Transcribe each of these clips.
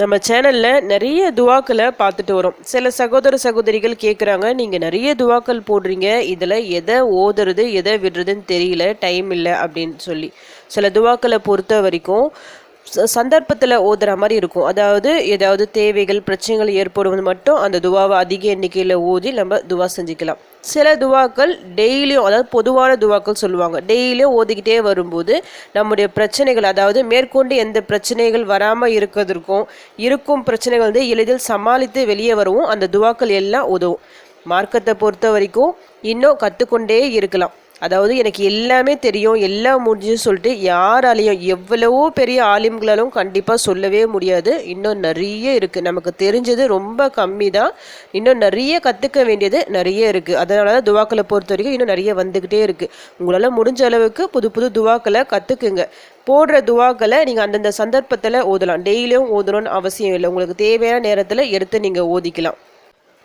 நம்ம சேனலில் நிறைய துவாக்களை பார்த்துட்டு வரோம். சில சகோதர சகோதரிகள் கேட்குறாங்க நீங்கள் நிறைய துவாக்கள் போடுறீங்க இதில் எதை ஓதுறது எதை விடுறதுன்னு தெரியல டைம் இல்லை அப்படின்னு சொல்லி. சில துவாக்களை பொறுத்த வரைக்கும் சந்தர்ப்பத்தில் ஓதுற மாதிரி இருக்கும். அதாவது ஏதாவது தேவைகள் பிரச்சனைகள் ஏற்படுவது மட்டும் அந்த துவாவை அதிக எண்ணிக்கையில் ஓதி நம்ம துவா செஞ்சுக்கலாம். சில துவாக்கள் டெய்லியும் அதாவது பொதுவான துவாக்கள் சொல்லுவாங்க. டெய்லியும் ஓதிக்கிட்டே வரும்போது நம்முடைய பிரச்சனைகள் அதாவது மேற்கொண்டு எந்த பிரச்சனைகள் வராமல் இருக்கிறதுக்கும் இருக்கும் பிரச்சனைகள் வந்து எளிதில் சமாளித்து வெளியே வரவும். அந்த துவாக்கள் எல்லாம் உதவும் மார்க்கத்தை பொறுத்த வரைக்கும் இன்னும் கற்றுக்கொண்டே இருக்கலாம். அதாவது எனக்கு எல்லாமே தெரியும் எல்லாம் முடிஞ்சு சொல்லிட்டு யாராலையும் எவ்வளவோ பெரிய ஆலிம்களாலும் கண்டிப்பாக சொல்லவே முடியாது. இன்னும் நிறைய இருக்குது நமக்கு தெரிஞ்சது ரொம்ப கம்மி தான் இன்னும் நிறைய கற்றுக்க வேண்டியது நிறைய இருக்குது அதனால தான் துவாக்களை பொறுத்த வரைக்கும் இன்னும் நிறைய வந்துக்கிட்டே இருக்குது உங்களால் முடிஞ்ச அளவுக்கு புது புது துவாக்களை கற்றுக்குங்க போடுற துவாக்களை நீங்கள் அந்தந்த சந்தர்ப்பத்தில் ஓதலாம். டெய்லியும் ஓதணும்னு அவசியம் இல்லை. உங்களுக்கு தேவையான நேரத்தில் எடுத்து நீங்கள் ஓதிக்கலாம்.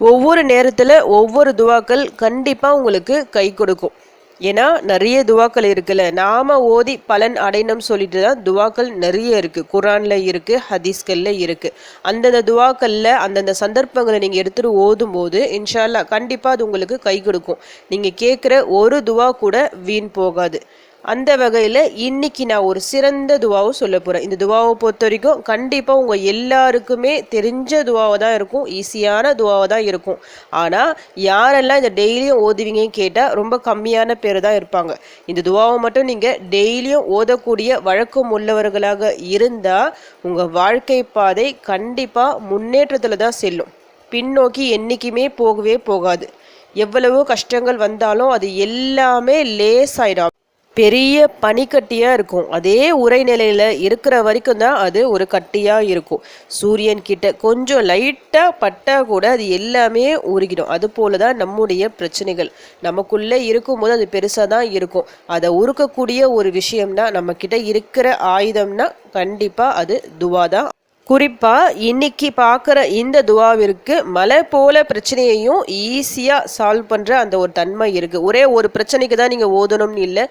ஒவ்வொரு நேரத்தில் ஒவ்வொரு துவாக்கள் கண்டிப்பாக உங்களுக்கு கை கொடுக்கும். ஏன்னா நிறைய துவாக்கள் இருக்குல்ல. நாம ஓதி பலன் அடையணும் சொல்லிட்டு தான் துவாக்கள் நிறைய இருக்கு. குரான்ல இருக்கு ஹதீஸ்கல்ல இருக்கு. அந்தந்த துவாக்கள்ல அந்தந்த சந்தர்ப்பங்களை நீங்க எடுத்துட்டு ஓதும் போது இன்ஷால்லா கண்டிப்பா அது உங்களுக்கு கை கொடுக்கும். நீங்க கேட்குற ஒரு துவா கூட வீண் போகாது. அந்த வகையில் இன்னைக்கு நான் ஒரு சிறந்த துவாவும் சொல்ல போகிறேன் இந்த துவாவை பொறுத்த வரைக்கும் கண்டிப்பாக உங்கள் எல்லாருக்குமே தெரிஞ்ச துவாவை தான் இருக்கும். ஈஸியான துவாவை தான் இருக்கும். ஆனால் யாரெல்லாம் இந்த டெய்லியும் ஓதுவீங்கன்னு கேட்டால் ரொம்ப கம்மியான பேர் தான் இருப்பாங்க. இந்த துவாவை மட்டும் நீங்கள் டெய்லியும் ஓதக்கூடிய வழக்கம் உள்ளவர்களாக இருந்தால் உங்கள் வாழ்க்கை பாதை கண்டிப்பாக முன்னேற்றத்தில் தான் செல்லும். பின்னோக்கி என்றைக்குமே போகவே போகாது. எவ்வளவோ கஷ்டங்கள் வந்தாலும் அது எல்லாமே லேஸ் ஆயிடும் பெரிய பனிக்கட்டியாக இருக்கும். அதே உரைநிலையில் இருக்கிற வரைக்கும் தான் அது ஒரு கட்டியாக இருக்கும். சூரியன் கிட்ட கொஞ்சம் லைட்டாக பட்டால் கூட அது எல்லாமே உருகிடும். அது போல தான் நம்முடைய பிரச்சனைகள். நமக்குள்ளே இருக்கும்போது அது பெருசாக தான் இருக்கும். அதை உருக்கக்கூடிய ஒரு விஷயம்னா நம்மக்கிட்ட இருக்கிற ஆயுதம்னா கண்டிப்பாக அது துவா தான் குறிப்பாக இன்னைக்கு பார்க்குற இந்த துவாவிற்கு மலை போல பிரச்சனையையும் ஈஸியாக சால்வ் பண்ணுற அந்த ஒரு தன்மை இருக்குது ஒரே ஒரு பிரச்சனைக்கு தான் நீங்கள் ஓதணும்னு இல்லை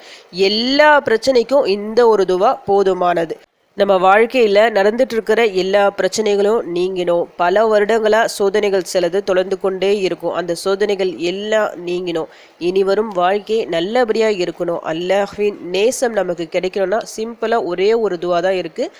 எல்லா பிரச்சனைக்கும் இந்த ஒரு துவா போதுமானது. நம்ம வாழ்க்கையில் நடந்துட்டு இருக்கிற எல்லா பிரச்சனைகளும் நீங்கினோம். பல வருடங்களாக சோதனைகள் சிலது தொடர்ந்து கொண்டே இருக்கும். அந்த சோதனைகள் எல்லாம் நீங்கினோம். இனி வரும் வாழ்க்கை நல்லபடியாக இருக்கணும். அல்லாஹின் நேசம் நமக்கு கிடைக்கணும்னா சிம்பிளாக ஒரே ஒரு துவா தான் இருக்குது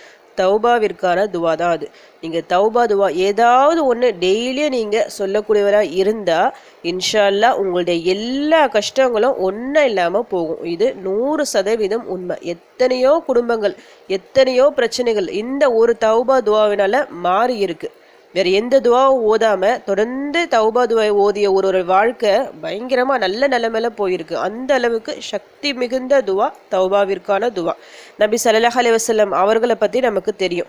தௌபாவிற்கான துவா தான் அது. நீங்கள் தௌபா துவா ஏதாவது ஒன்று டெய்லியும் நீங்கள் சொல்லக்கூடியவராக இருந்தால் இன்ஷால்லா உங்களுடைய எல்லா கஷ்டங்களும் ஒன்றும் இல்லாமல் போகும். இது நூறு சதவீதம் உண்மை. எத்தனையோ குடும்பங்கள் எத்தனையோ பிரச்சனைகள் இந்த ஒரு தௌபா துவாவினால மாறி இருக்குது வேற எந்த துவாவும் ஓதாம தொடர்ந்து தௌபா துவாவை ஓதிய ஒரு ஒரு வாழ்க்கை பயங்கரமா நல்ல நிலைமையில போயிருக்கு. அந்த அளவுக்கு சக்தி மிகுந்த துவா தௌபாவிற்கான துவா. நபி சல்லாஹ் அலைஹி அவர்களை பத்தி நமக்கு தெரியும்.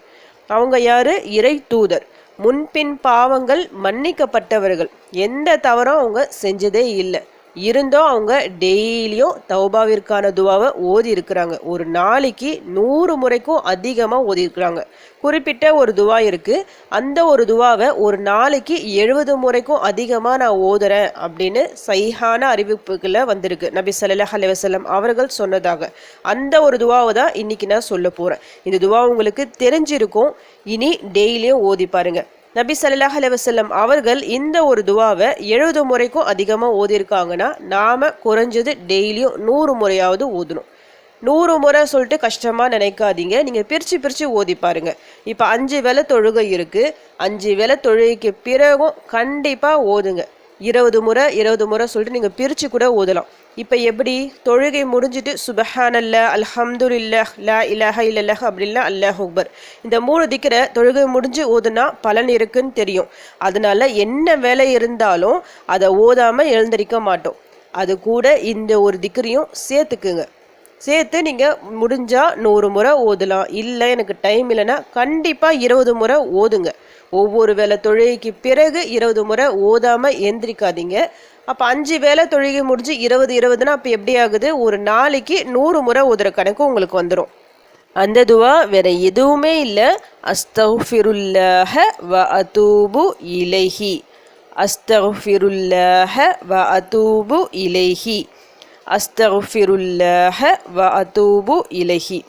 அவங்க யாரு? இறை தூதர். முன்பின் பாவங்கள் மன்னிக்கப்பட்டவர்கள். எந்த தவறும் அவங்க செஞ்சதே இல்லை. இருந்தும் அவங்க டெய்லியும் தௌபாவிற்கான துவாவை ஓதி இருக்கிறாங்க. ஒரு நாளைக்கு நூறு முறைக்கும் அதிகமாக ஓதி இருக்கிறாங்க. குறிப்பிட்ட ஒரு துவா இருக்குது அந்த ஒரு துவாவை ஒரு நாளைக்கு எழுபது முறைக்கும் அதிகமாக நான் ஓதுறேன் அப்படின்னு சைஹான அறிவிப்புகளை வந்திருக்கு. நபி சல்லாஹ் அலைஹி அவர்கள் சொன்னதாக. அந்த ஒரு துவாவை தான் இன்றைக்கி நான் சொல்ல போகிறேன் இந்த துவா உங்களுக்கு தெரிஞ்சிருக்கும். இனி டெய்லியும் ஓதி பாருங்க. நபி சல்லாஹ் அலைஹி அவர்கள் இந்த ஒரு துவாவை எழுபது முறைக்கும் அதிகமாக ஓதியிருக்காங்கன்னா நாம் குறைஞ்சது டெய்லியும் நூறு முறையாவது ஓதணும். நூறு முறை சொல்லிட்டு கஷ்டமாக நினைக்காதீங்க. நீங்கள் பிரித்து பிரித்து ஓதி பாருங்க. இப்போ அஞ்சு வேலை தொழுகை இருக்குது அஞ்சு வேலை தொழுகைக்கு பிறகும் கண்டிப்பாக ஓதுங்க. இருபது முறை இருபது முறை சொல்லிட்டு நீங்கள் பிரித்து கூட ஓதலாம் இப்போ எப்படி? தொழுகை முடிஞ்சிட்டு சுபஹானல்ல அல்ஹம்துலில்லாஹ் லா இலஹ இல்லல்லாஹ் அப்படின்னா அல்லாஹ் அக்பர். இந்த மூணு திக்கிற தொழுகை முடிஞ்சு ஓதுனா பலன் இருக்குன்னு தெரியும். அதனால என்ன வேலை இருந்தாலும் அதை ஓதாமல் எழுந்திருக்க மாட்டோம். அது கூட இந்த ஒரு திக்கரையும் சேர்த்துக்குங்க. சேர்த்து நீங்கள் முடிஞ்சால் நூறு முறை ஓதலாம் இல்லை எனக்கு டைம் இல்லைன்னா கண்டிப்பாக இருபது முறை ஓதுங்க ஒவ்வொரு வேளை தொழுகைக்கு பிறகு இருபது முறை ஓதாமல் எந்திரிக்காதீங்க. அப்போ அஞ்சு வேளை தொழுகை முடிஞ்சு இருபது இருபதுன்னா அப்போ எப்படி ஆகுது? ஒரு நாளைக்கு நூறு முறை ஓதுற கணக்கு உங்களுக்கு வந்துடும் அந்த துவா வேற எதுவுமே இல்லை. அஸ்தஃபிருல்லாஹ வ அதூபு இலைஹி. அஸ்தஃபிருல்லாஹ வ அதூபு இலைஹி. அஸ்தஃபிருல்லாஹ வ அதூபு இலைஹி.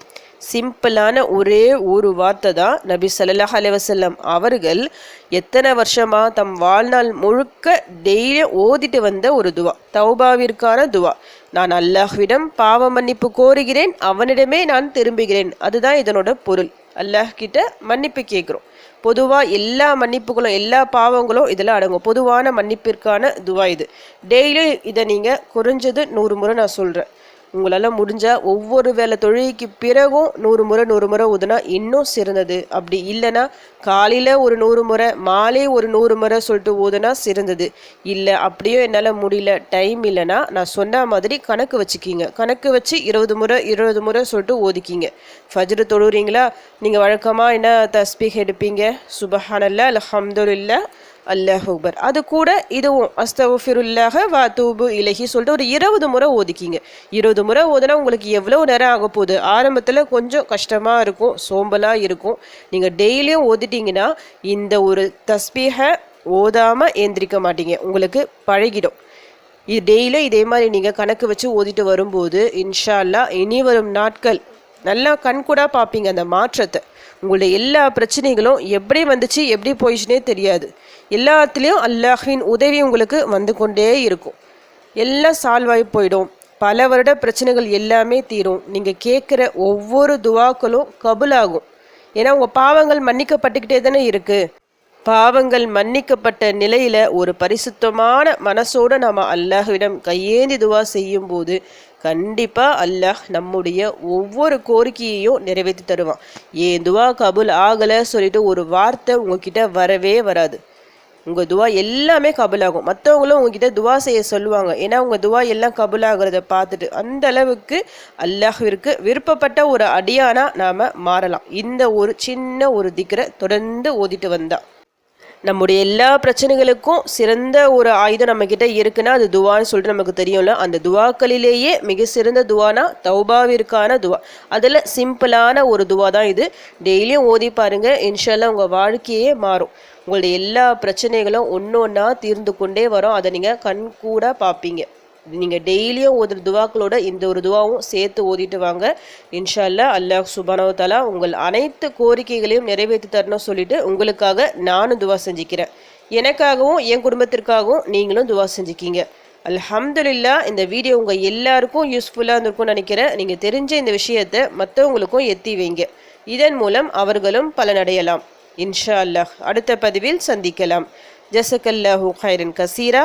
சிம்பிளான ஒரே ஒரு வார்த்தை தான் நபி சல்லாஹ் அலைவசல்லம் அவர்கள் எத்தனை வருஷமா தம் வாழ்நாள் முழுக்க டெய்லியும் ஓதிட்டு வந்த ஒரு துவா தௌபாவிற்கான துவா. நான் அல்லாஹ்விடம் பாவ மன்னிப்பு கோருகிறேன் அவனிடமே நான் திரும்புகிறேன். அதுதான் இதனோட பொருள். அல்லாஹ் கிட்ட மன்னிப்பு கேட்குறோம். பொதுவாக எல்லா மன்னிப்புகளும் எல்லா பாவங்களும் இதில் அடங்கும். பொதுவான மன்னிப்பிற்கான துவா இது. டெய்லியும் இதை நீங்கள் குறைஞ்சது நூறு முறை நான் சொல்கிறேன் உங்களால் முடிஞ்சால் ஒவ்வொரு வேளை தொழுகைக்கு பிறகும் நூறு முறை நூறு முறை ஊதுனா இன்னும் சிறந்தது. அப்படி இல்லைன்னா காலையில் ஒரு நூறு முறை மாலை ஒரு நூறு முறை சொல்லிட்டு ஊதுனா சிறந்தது. இல்லை அப்படியும் என்னால் முடியல. டைம் இல்லைன்னா நான் சொன்ன மாதிரி கணக்கு வச்சுக்கிங்க. கணக்கு வச்சு இருபது முறை இருபது முறை சொல்லிட்டு ஓதிக்கிங்க ஃபஜ்ரு தொழுறீங்களா? நீங்கள் வழக்கமாக என்ன தஸ்பீக் எடுப்பீங்க? சுபஹானல்ல அலஹம்துல்லா அல்லாஹ் அது கூட இதுவும் அஸ்தஃபிருல்லாஹ வா தூபு இலகி சொல்லிட்டு ஒரு இருபது முறை ஓதிக்கிங்க. இருபது முறை ஓதுனா உங்களுக்கு எவ்வளோ நேரம் ஆக போகுது? ஆரம்பத்தில் கொஞ்சம் கஷ்டமாக இருக்கும் சோம்பலாக இருக்கும். நீங்கள் டெய்லியும் ஓதிட்டீங்கன்னா இந்த ஒரு தஸ்பீகை ஓதாமல் ஏந்திரிக்க மாட்டீங்க. உங்களுக்கு பழகிடும். இது டெய்லியும் இதே மாதிரி நீங்கள் கணக்கு வச்சு ஓதிட்டு வரும்போது இன்ஷா அல்லாஹ் இனி வரும் நாட்கள் நல்லா கண்கூடாக பார்ப்பீங்க அந்த மாற்றத்தை. உங்களுடைய எல்லா பிரச்சனைகளும் எப்படி வந்துச்சு எப்படி போயிடுச்சுனே தெரியாது. எல்லாத்துலேயும் அல்லாஹின் உதவி உங்களுக்கு வந்து கொண்டே இருக்கும். எல்லாம் சால்வ் ஆகி போயிடும். பல வருட பிரச்சனைகள் எல்லாமே தீரும். நீங்கள் கேட்குற ஒவ்வொரு துவாக்களும் கபுலாகும் ஏன்னா உங்கள் பாவங்கள் மன்னிக்கப்பட்டுக்கிட்டே தானே இருக்குது பாவங்கள் மன்னிக்கப்பட்ட நிலையில ஒரு பரிசுத்தமான மனசோட நாம அல்லாஹ்விடம் கையேந்தி துவா செய்யும் கண்டிப்பாக அல்லாஹ் நம்முடைய ஒவ்வொரு கோரிக்கையையும் நிறைவேற்றி தருவான். ஏன் துவா கபுல் ஆகலை சொல்லிட்டு ஒரு வார்த்தை உங்ககிட்ட வரவே வராது. உங்கள் துவா எல்லாமே கபுலாகும் மற்றவங்களும் உங்ககிட்ட துவா செய்ய சொல்லுவாங்க. ஏன்னா உங்கள் துவா எல்லாம் கபுலாகிறத பார்த்துட்டு அந்த அளவுக்கு அல்லாஹ்விற்கு விருப்பப்பட்ட ஒரு அடியானா நாம் மாறலாம். இந்த ஒரு சின்ன ஒரு திக்கரை தொடர்ந்து ஓதிட்டு வந்தான் நம்முடைய எல்லா பிரச்சனைகளுக்கும் சிறந்த ஒரு ஆயுதம் நம்ம கிட்ட இருக்குன்னா அது துவான்னு சொல்லிட்டு நமக்கு தெரியும்ல. அந்த துவாக்களிலேயே மிக சிறந்த துவானா தௌபாவிற்கான துவா. அதில் சிம்பிளான ஒரு துவா தான் இது. டெய்லியும் ஓதி பாருங்க. இன்ஷால்லாம் உங்கள் வாழ்க்கையே மாறும். உங்களுடைய எல்லா பிரச்சனைகளும் ஒன்று ஒன்றா தீர்ந்து கொண்டே வரும். அதை நீங்கள் கண்கூட பார்ப்பீங்க. நீங்கள் டெய்லியும் ஓதுற துவாக்களோட இந்த ஒரு துவாவும் சேர்த்து ஓதிட்டு வாங்க. இன்ஷா அல்லாஹ் அல்லாஹ் சுபானவ தலா உங்கள் அனைத்து கோரிக்கைகளையும் நிறைவேற்றி தரணும் சொல்லிட்டு உங்களுக்காக நானும் துவா செஞ்சுக்கிறேன். எனக்காகவும் என் குடும்பத்திற்காகவும் நீங்களும் துவா செஞ்சுக்கிங்க. அல்ஹம்துலில்லா இந்த வீடியோ உங்கள் எல்லாருக்கும் யூஸ்ஃபுல்லாக இருந்திருக்கும்னு நினைக்கிறேன். நீங்கள் தெரிஞ்ச இந்த விஷயத்தை மற்றவங்களுக்கும் எத்தி வைங்க. இதன் மூலம் அவர்களும் பலனடையலாம். இன்ஷா அல்லாஹ் அடுத்த பதிவில் சந்திக்கலாம். ஜசக்கல்லாஹூ ஹைரன் கசீரா.